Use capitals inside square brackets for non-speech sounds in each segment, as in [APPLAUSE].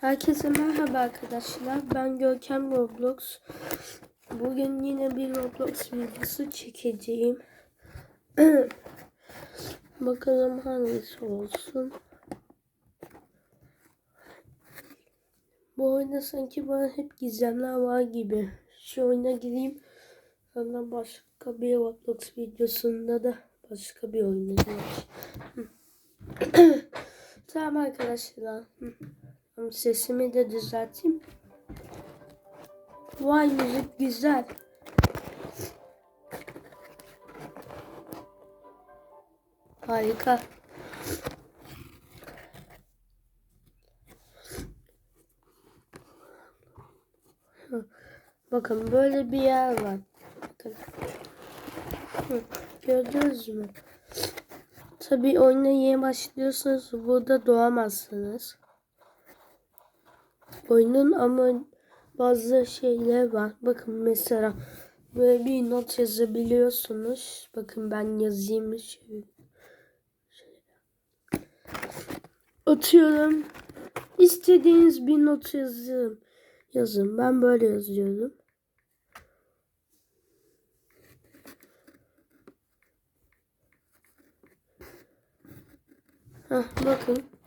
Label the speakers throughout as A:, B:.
A: Herkese merhaba arkadaşlar. Ben Görkem Roblox. Bugün yine bir Roblox videosu çekeceğim. [CLEARS THROAT] Bakalım hangisi olsun. Bu oyunda sanki bana hep gizemler var gibi. Şu oyuna gireyim. Sonra başka bir Roblox videosunda da başka bir oyuna gireceğim. [CLEARS THROAT] tamam arkadaşlar. Sesimi de düzelteyim. Vay müzik güzel. Harika. Bakın böyle bir yer var. Bakın. Gördünüz mü? Tabii oyuna yeni başlıyorsanız burada doğamazsınız. Oyunun ama bazı şeyler var. Bakın mesela böyle bir not yazabiliyorsunuz. Bakın ben yazayım. Şöyle. Atıyorum. İstediğiniz bir not yazın. Yazın. Ben böyle yazıyorum. Heh, bakın.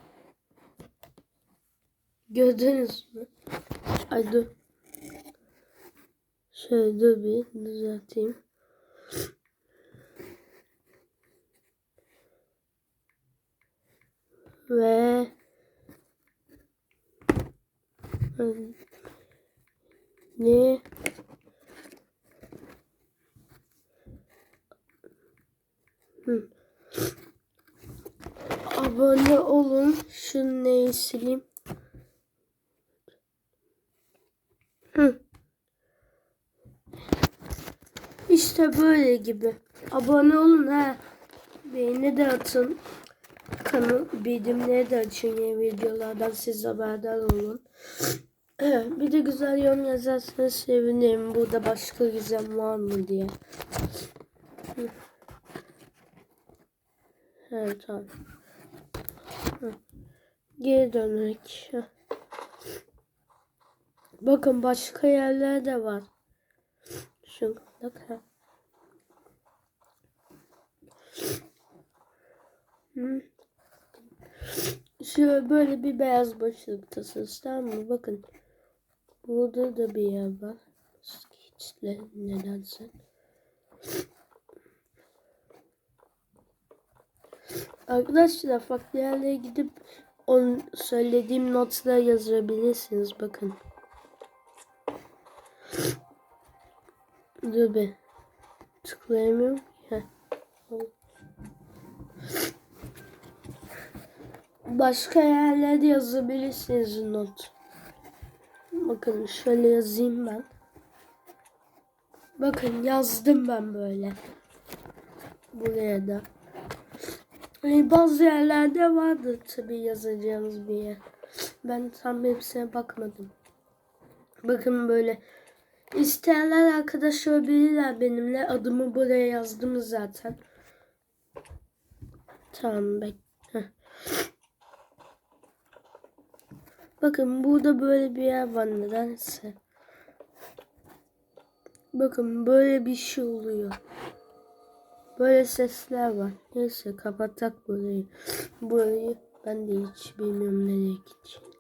A: Gördünüz mü? Ay dur. Şöyle dur bir düzelteyim. Ve ne Hı. Abone olun. Şunu neyi sileyim. İşte böyle gibi. Abone olun ha. Beğeni de atın. Kanal bildirimleri de açın yeni videolardan siz haberdar olun. [CLEARS THROAT] Bir de güzel yorum yazarsanız sevinirim. Burada başka güzel var mı diye. [CLEARS THROAT] Evet. Hı. Geri dönerek. Bakın başka yerler de var. Şu bakın. Hı. Şöyle böyle bir beyaz başlıktasınız tamam mı? Bakın. Burada da bir yer var. Hiçle nedense. Arkadaşlar farklı yerlere gidip on söylediğim notları yazabilirsiniz. Bakın. Dur be. Tıklayamıyorum. Başka yerlerde yazabilirsiniz not. Bakın şöyle yazayım ben. Bakın yazdım ben böyle. Buraya da. Yani bazı yerlerde vardı tabii yazacağınız bir yer. Ben tam hepsine bakmadım. Bakın böyle İsteyenler arkadaş olabilirler benimle. Adımı buraya yazdım zaten. Tamam bek. Heh. Bakın burada böyle bir yer var nedense. Bakın böyle bir şey oluyor. Böyle sesler var. Neyse kapatak burayı. Burayı ben de hiç bilmiyorum nereye gideceğim.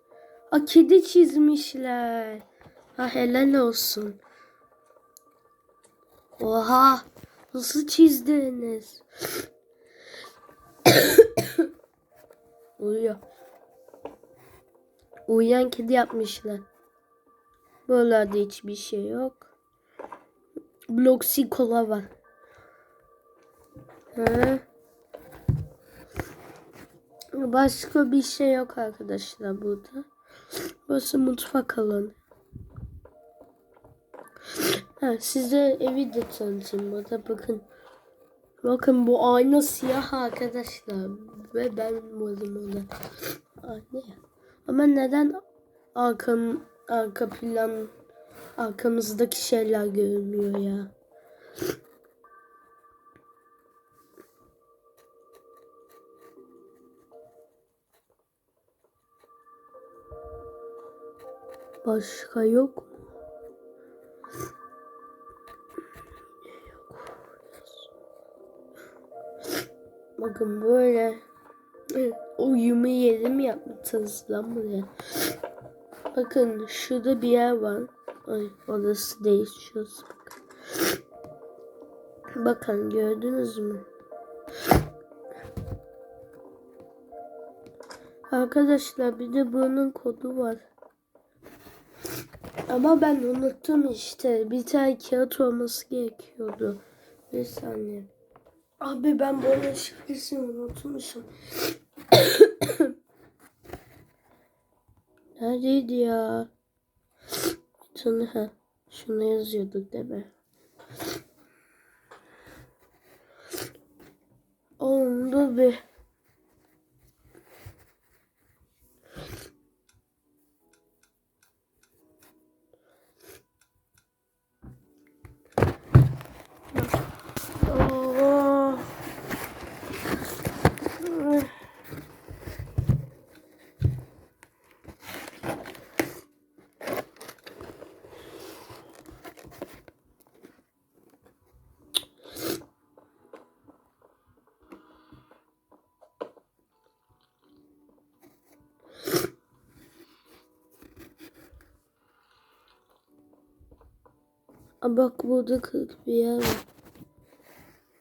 A: A kedi çizmişler. Ha helal olsun. Oha. Nasıl çizdiniz? [COUGHS] Uyuyor. Uyuyan kedi yapmışlar. Buralarda hiçbir şey yok. Bloxy kola var. Ha. Başka bir şey yok arkadaşlar burada. Burası mutfak alanı. Ha, size evi de tanıtayım burada bakın. Bakın bu ayna siyah arkadaşlar. Ve ben varım ona. Ayna. Ama neden arkam, arka plan arkamızdaki şeyler görünmüyor ya? Başka yok mu? Bakın böyle uyumu yeri mi yapmışsınız lan buraya? Bakın şurada bir yer var. Ay orası değil şurası. Bakın. Bakın gördünüz mü? Arkadaşlar bir de bunun kodu var. Ama ben unuttum işte. Bir tane kağıt olması gerekiyordu. Bir saniye. Abi ben bunun şifresini unutmuşum. [COUGHS] Neredeydi ya? Tane ha. Şunu yazıyorduk değil mi? Oğlum dur bir. Aa, bak burada 40 bir yer var.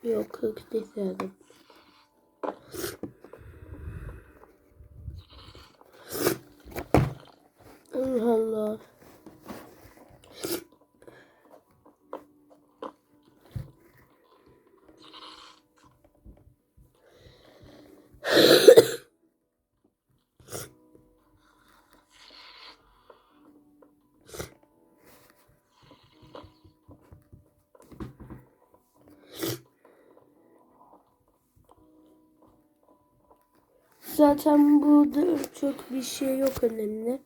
A: Yok 40 değil yani. Zaten burada çok bir şey yok önemli.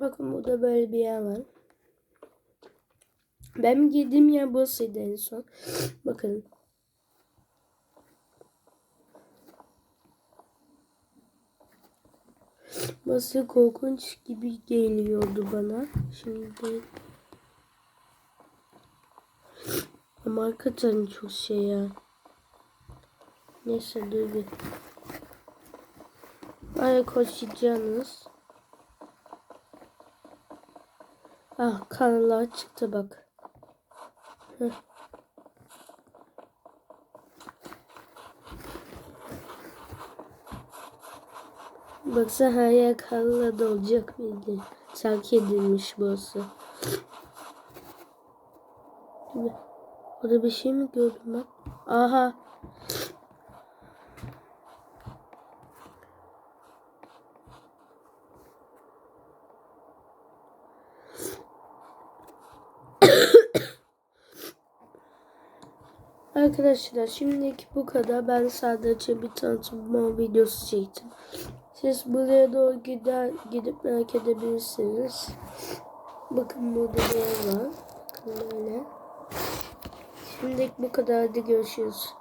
A: Bakın burada böyle bir yer var. Ben girdiğim yer burasıydı en son. Bakın. Burası korkunç gibi geliyordu bana. Şimdi ama hakikaten çok şey ya. Neyse dur bir. Baya koşacaksınız. Ah kanallar çıktı bak. Heh. Baksana her yer dolacak mıydı? Sanki edilmiş burası. Orada bir şey mi gördüm ben? Aha. Arkadaşlar şimdilik bu kadar. Ben sadece bir tanıtma videosu çektim. Siz buraya doğru gider, gidip merak edebilirsiniz. Bakın burada yer var. Bakın böyle. Şimdilik bu kadar. Hadi görüşürüz.